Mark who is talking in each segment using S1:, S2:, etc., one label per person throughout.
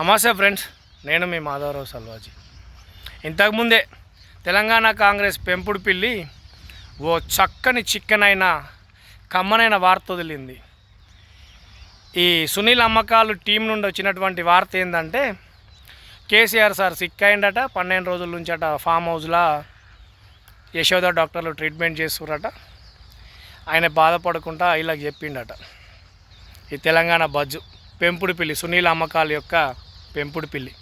S1: నమస్తే ఫ్రెండ్స్ నేను మీ మాధవరావు సల్వాజీ. ఇంతకుముందే తెలంగాణ కాంగ్రెస్ పెంపుడు పిల్లి ఓ చక్కని చిక్కనైన కమ్మనైన వార్త వదిలింది. ఈ సునీల్ అమ్మకాలు టీం నుండి వచ్చినటువంటి వార్త ఏంటంటే కేసీఆర్ సార్ సిక్ అయిందట పన్నెండు రోజుల నుంచి అట ఫామ్ హౌస్లో యశోద డాక్టర్లు ట్రీట్మెంట్ చేస్తురట ఆయన బాధపడకుండా ఇలా చెప్పిండట. ఈ తెలంగాణ బజ్జు పెంపుడు పిల్లి సునీల్ అమ్మకాల యొక్క పెంపుడు పిల్లి.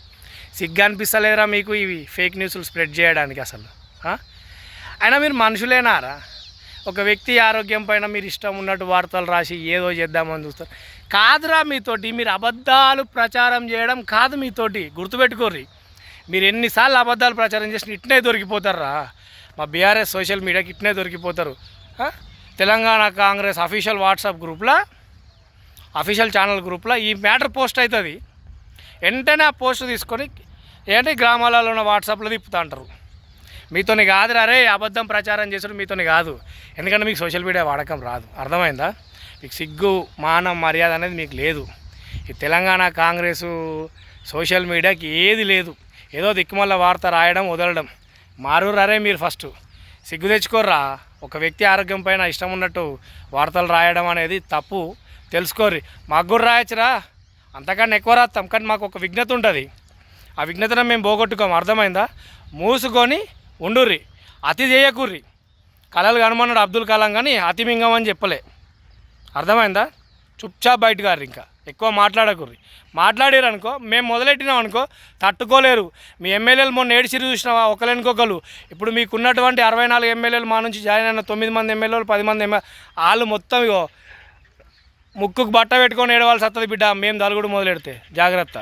S1: సిగ్గు అనిపిస్తలేరా మీకు ఇవి ఫేక్ న్యూస్లు స్ప్రెడ్ చేయడానికి అసలు అయినా మీరు మనుషులేనారా? ఒక వ్యక్తి ఆరోగ్యం పైన మీరు ఇష్టం ఉన్నట్టు వార్తలు రాసి ఏదో చేద్దామని చూస్తారు. కాదురా మీతోటి మీరు అబద్ధాలు ప్రచారం చేయడం కాదు మీతోటి గుర్తుపెట్టుకోర్రి. మీరు ఎన్నిసార్లు అబద్ధాలు ప్రచారం చేసిన ఇట్నే దొరికిపోతారా మా బీఆర్ఎస్ సోషల్ మీడియాకి ఇట్నే దొరికిపోతారు తెలంగాణ కాంగ్రెస్ అఫీషియల్ వాట్సాప్ గ్రూప్లో అఫీషియల్ ఛానల్ గ్రూప్లో ఈ మ్యాటర్ పోస్ట్ అవుతుంది. వెంటనే ఆ పోస్ట్ తీసుకొని ఏంటి గ్రామాలలో ఉన్న వాట్సాప్లో తిప్పుతా అంటారు. మీతోని కాదురా రే అబద్ధం ప్రచారం చేసుడు మీతోని కాదు. ఎందుకంటే మీకు సోషల్ మీడియా వాడకం రాదు. అర్థమైందా? మీకు సిగ్గు మానం మర్యాద అనేది మీకు లేదు. ఈ తెలంగాణ కాంగ్రెస్ సోషల్ మీడియాకి ఏది లేదు. ఏదో దిక్కుమల్ల వార్త రాయడం వదలడం. మారురారే మీరు ఫస్ట్. సిగ్గు తెచ్చుకోర్రా. ఒక వ్యక్తి ఆరోగ్యం పైన ఇష్టం ఉన్నట్టు వార్తలు రాయడం అనేది తప్పు. తెలుసుకోర్రి. మాకు కూడా రాయచ్చురా అంతకన్నా ఎక్కువ రాస్తాం కానీ మాకు ఒక విఘ్నత ఉంటుంది. ఆ విఘ్నతను మేము పోగొట్టుకోము. అర్థమైందా? మూసుకొని ఉండుర్రి. అతి చేయకుర్రి. కళలు కనుమన్నాడు అబ్దుల్ కలాం కానీ అతి మింగమని చెప్పలే. అర్థమైందా? చుప్చాప్ బయటకు గారు ఇంకా. ఎక్కువ మాట్లాడకుర్రి. మాట్లాడారు అనుకో మేము మొదలెట్టినాం అనుకో తట్టుకోలేరు. మీ ఎమ్మెల్యేలు మొన్న ఏడిసిరి చూసినావా? ఒకరికొకరు ఇప్పుడు మీకున్నటువంటి అరవై నాలుగు ఎమ్మెల్యేలు మా నుంచి జాయిన్ అయిన తొమ్మిది మంది ఎమ్మెల్యేలు పది మంది ఎమ్మె వాళ్ళు మొత్తం ఇగో ముక్కుకు బట్ట పెట్టుకొని ఏడవాల్సి వస్తుంది బిడ్డ. మేము దలుగుడు మొదలెడితే. జాగ్రత్త.